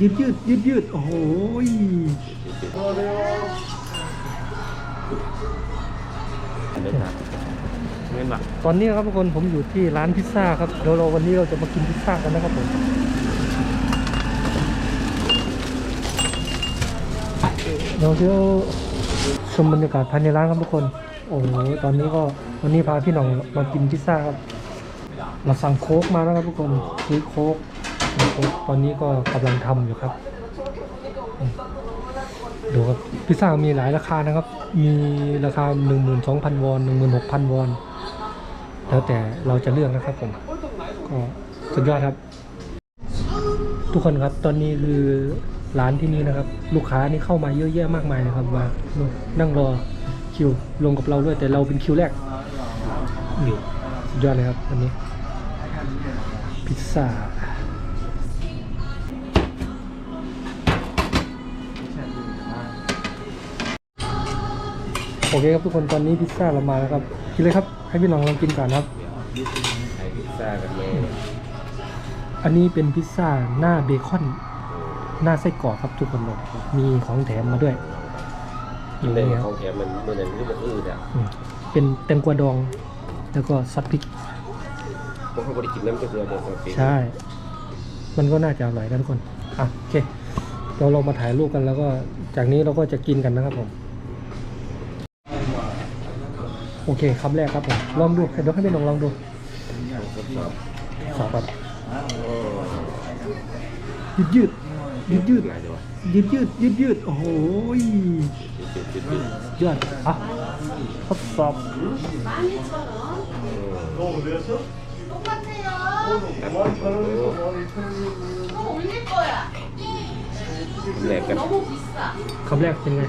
ยืดยืดยืดยืดโอ้โหยเดินทางเงินบาทตอนนี้ครับทุกคนผมอยู่ที่ร้านพิซซ่าครับเดี๋ยวเราวันนี้เราจะมากินพิซซ่ากันนะครับผมเดี๋ยวเที่ยวชมบรรยากาศภายในร้านครับทุกคน โอ้โหตอนนี้ก็วันนี้พาพี่หน้องมากินพิซซ่าครับ เราสั่งโค้กมาแล้วครับทุกคนซื้อโค้กโค้ก ตอนนี้ก็กำลังทำอยู่ครับ ดูครับพิซซ่ามีหลายราคานะครับ มีราคา 12,000 วอน 16,000 วอน แล้วแต่เราจะเลือกนะครับผมก็สุดยอดครับ ทุกคนครับตอนนี้คือร้านที่นี่นะครับ ลูกค้านี่เข้ามาเยอะแยะมากมายนะครับมานั่งรอคิวลงกับเราด้วยแต่เราเป็นคิวแรกนี่สุดยอดเลยครับวันนี้ พิซซ่า โอเคครับทุกคนตอนนี้พิซซ่าเรามาแล้วครับกินเลยครับให้พี่น้องลองกินก่อนครับไอ้พิซซ่ากันเลยอันนี้เป็นพิซซ่าหน้าเบคอน หน้าไส้กรอกครับทุกคนเลยมีของแถมมาด้วยกินได้นี่คขรัอบงแถมมันมันอย่างที่มันอื้อเนี่ยอืมเป็นแตงกวาดอง แล้วก็ซอสพริกพวกเขาบริกินน้ำก็คือเอามาเป็นใช่ มันก็น่าจะอร่อยนะทุกคนอะโอเคเราลองมาถ่ายรูปกันแล้วก็จากนี้เราก็จะกินกันนะครับผม โอเคคำแรกครับผมลองดูเดี๋ยวให้เป็น้องลองดูสองครับยืดยืดยืดยืดยืดยืดยืดยืดโอ้ยยอดอะทดสอบแรกกันคำแรกเป็นไง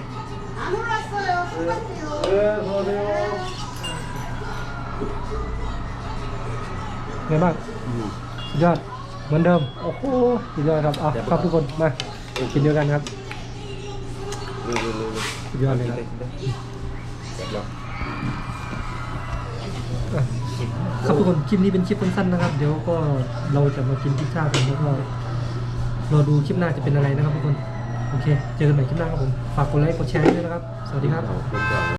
ไงบ้างสุดยอดเหมือนเดิมโอ้โหสุดยอดครับอะครับทุกคนมากินเดียวกันครับนี่นี่นี่สุดยอดเลยครับแบบเนาะอะครับทุกคนคลิปนี้เป็นคลิปสั้นๆนะครับ เดี๋ยวก็เราจะมากินพิซซ่ากันแล้วก็รอดูคลิปหน้าจะเป็นอะไรนะครับทุกคน โอเค เจอกันใหม่คลิปหน้าครับผม ฝากกดไลค์กดแชร์ด้วยนะครับ สวัสดีครับขอบคุณครับ